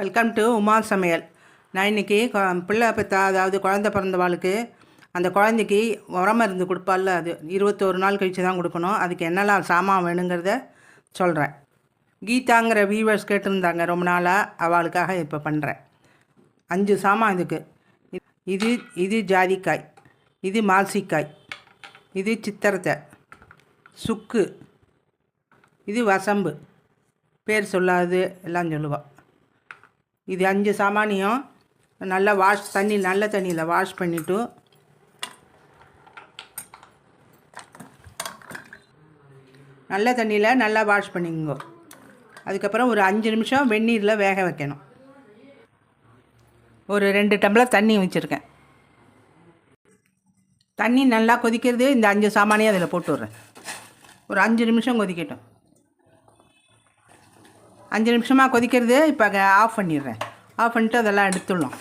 Welcome to Uma சமையல். நான் இன்றைக்கி பிள்ளை பெற்ற அதாவது குழந்த பிறந்தவாளுக்கு அந்த குழந்தைக்கு உரம் மருந்து கொடுப்பால அது இருபத்தோரு நாள் கழித்து தான் கொடுக்கணும். அதுக்கு என்னெல்லாம் சாமான் வேணுங்கிறத சொல்கிறேன் கீதாங்கிற வியூவர்ஸ் கேட்டிருந்தாங்க ரொம்ப நாளாக அவளுக்காக இப்போ பண்ணுறேன் அஞ்சு சாமான் இதுக்கு. இது இது ஜாதிக்காய் இது மாசிக்காய் இது சித்திரத்தை சுக்கு இது வசம்பு. பேர் சொல்லாது எல்லாம் சொல்லுவாள் இது அஞ்சு சாமானியம். நல்லா வாஷ் தண்ணி நல்ல தண்ணியில் வாஷ் பண்ணிவிட்டு நல்ல தண்ணியில் நல்லா வாஷ் பண்ணிக்கோங்க. அதுக்கப்புறம் ஒரு அஞ்சு நிமிஷம் வெந்நீரில் வேக வைக்கணும். ஒரு ரெண்டு டம்ளர் தண்ணி வச்சுருக்கேன். தண்ணி நல்லா கொதிக்கிறது இந்த அஞ்சு சாமானியும் அதில் போட்டு விட்றேன். ஒரு அஞ்சு நிமிஷம் கொதிக்கட்டும். அஞ்சு நிமிஷமாக கொதிக்கிறது இப்போ ஆஃப் பண்ணிடுறேன். ஆஃப் பண்ணிட்டு அதெல்லாம் எடுத்துடலாம்.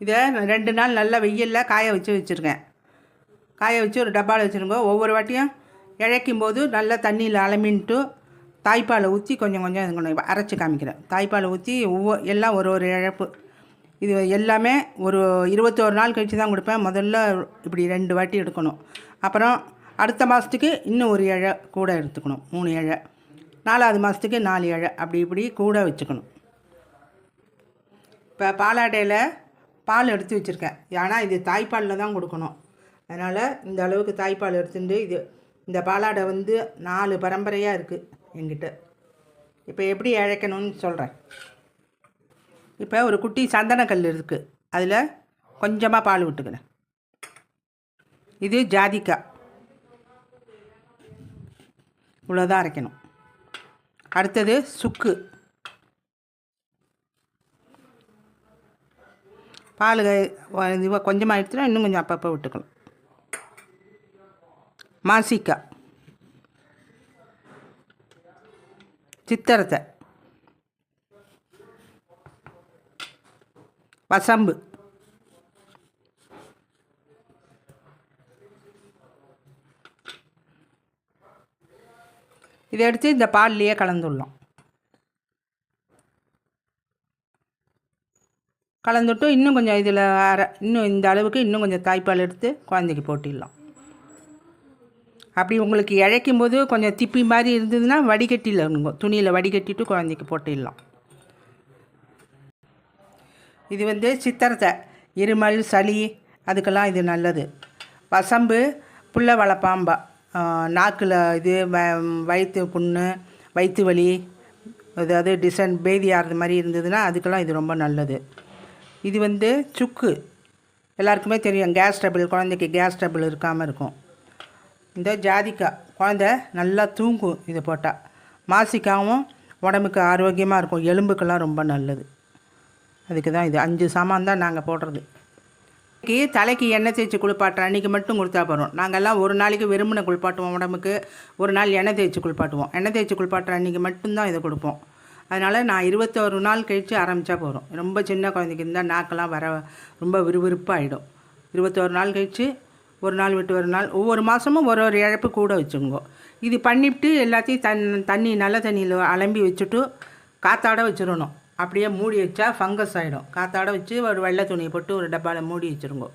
இதை ரெண்டு நாள் நல்லா வெயிலில் காய வச்சு வச்சுருக்கேன். காய வச்சு ஒரு டப்பாவில் வச்சுருங்க ஒவ்வொரு வாட்டியும் இழைக்கும் போது நல்லா தண்ணியில் அலமின்ட்டு தாய்ப்பாலை ஊற்றி கொஞ்சம் கொஞ்சம் இது கொண்டு அரைச்சி காமிக்கிறேன். தாய்ப்பாலை ஊற்றி ஒவ்வொரு எல்லாம் ஒரு ஒரு இழப்பு. இது எல்லாமே ஒரு இருபத்தோரு நாள் கழித்து தான் கொடுப்பேன். முதல்ல இப்படி ரெண்டு வாட்டி எடுக்கணும். அப்புறம் அடுத்த மாதத்துக்கு இன்னும் ஒரு இழை கூட எடுத்துக்கணும். மூணு இழை. நாலாவது மாதத்துக்கு நாலு இழை. அப்படி இப்படி கூட வச்சுக்கணும். இப்போ பாலாடையில் பால் எடுத்து வச்சுருக்கேன். ஆனால் இது தாய்ப்பாலில் தான் கொடுக்கணும். அதனால் இந்த அளவுக்கு தாய்ப்பால் எடுத்துட்டு இது இந்த பாலாடை வந்து நாலு பரம்பரையாக இருக்குது என்கிட்ட. இப்போ எப்படி இழைக்கணும்னு சொல்கிறேன் இப்போ ஒரு குட்டி சந்தனக்கல் இருக்குது அதில் கொஞ்சமாக பால் விட்டுக்கிறேன் இது ஜாதிக்காய் இவ்வளோதான் அரைக்கணும். அடுத்தது சுக்கு. பால் இது கொஞ்சமாக எடுத்துனா இன்னும் கொஞ்சம் அப்பப்போ விட்டுக்கணும். மாசிக்காய் சித்திரத்தை. வசம்பு. இதை எடுத்து இந்த பால்லையே கலந்துடலாம். கலந்துட்டு இன்னும் கொஞ்சம் இதில் அரை இன்னும் இந்த அளவுக்கு இன்னும் கொஞ்சம் தாய்ப்பால் எடுத்து குழந்தைக்கு போட்டிடலாம். அப்படி உங்களுக்கு இழைக்கும் போது கொஞ்சம் திப்பி மாதிரி இருந்ததுன்னா வடிகட்டியில் துணியில் வடிகட்டிட்டு குழந்தைக்கு போட்டுடலாம். இது வந்து சித்திரத்தை. இருமல் சளி அதுக்கெல்லாம் இது நல்லது. வசம்பு புள்ள வளப்பாம்பா. நாக்கில் இது வ வயிற்று புண்ணு வயிற்று வலி அதாவது டிசன் பேதி ஆகிறது மாதிரி இருந்ததுன்னா அதுக்கெல்லாம் இது ரொம்ப நல்லது. இது வந்து சுக்கு. எல்லாருக்குமே தெரியும். கேஸ் டபுள் குழந்தைக்கு கேஸ் டபுள் இருக்காமல் இருக்கும். இந்த ஜாதிக்காய் குழந்த நல்லா தூங்கும் இதை போட்டால் மாசிக்காவும் உடம்புக்கு ஆரோக்கியமாக இருக்கும் எலும்புக்கெல்லாம் ரொம்ப நல்லது. அதுக்கு தான் இது. அஞ்சு சாமான் தான் நாங்கள் போடுறது. இன்னைக்கு தலைக்கு எண்ணெய் தேய்ச்சி குளிப்பாட்டுற அன்றைக்கி மட்டும் கொடுத்தா போகிறோம் நாங்கள்லாம் ஒரு நாளைக்கு விரும்பின குளிப்பாட்டுவோம் உடம்புக்கு. ஒரு நாள் எண்ணெய் தேய்ச்சி குளிப்பாட்டுவோம். எண்ணெய் தேய்ச்சி குளிப்பாட்டுற அன்றைக்கி மட்டும்தான் இதை கொடுப்போம். அதனால் நான் இருபத்தோரு நாள் கழித்து ஆரம்பித்தா போகிறோம் ரொம்ப சின்ன குழந்தைக்கு இருந்தால் நாக்கெல்லாம் வர ரொம்ப விறுவிறுப்பாகிடும் இருபத்தோரு நாள் கழித்து ஒரு நாள் விட்டு ஒரு நாள் ஒவ்வொரு மாதமும் ஒரு ஒரு இழப்பு கூட வச்சுங்கோ. இது பண்ணிவிட்டு எல்லாத்தையும் தன் தண்ணி நல்ல தண்ணியில் அலம்பி வச்சுட்டு காத்தாட வச்சிடணும். அப்படியே மூடி வச்சா ஃபங்கஸ் ஆகிடும் காத்தாட வச்சு ஒரு வெள்ளை துணியை போட்டு ஒரு டப்பாவில் மூடி வச்சுருங்கோ.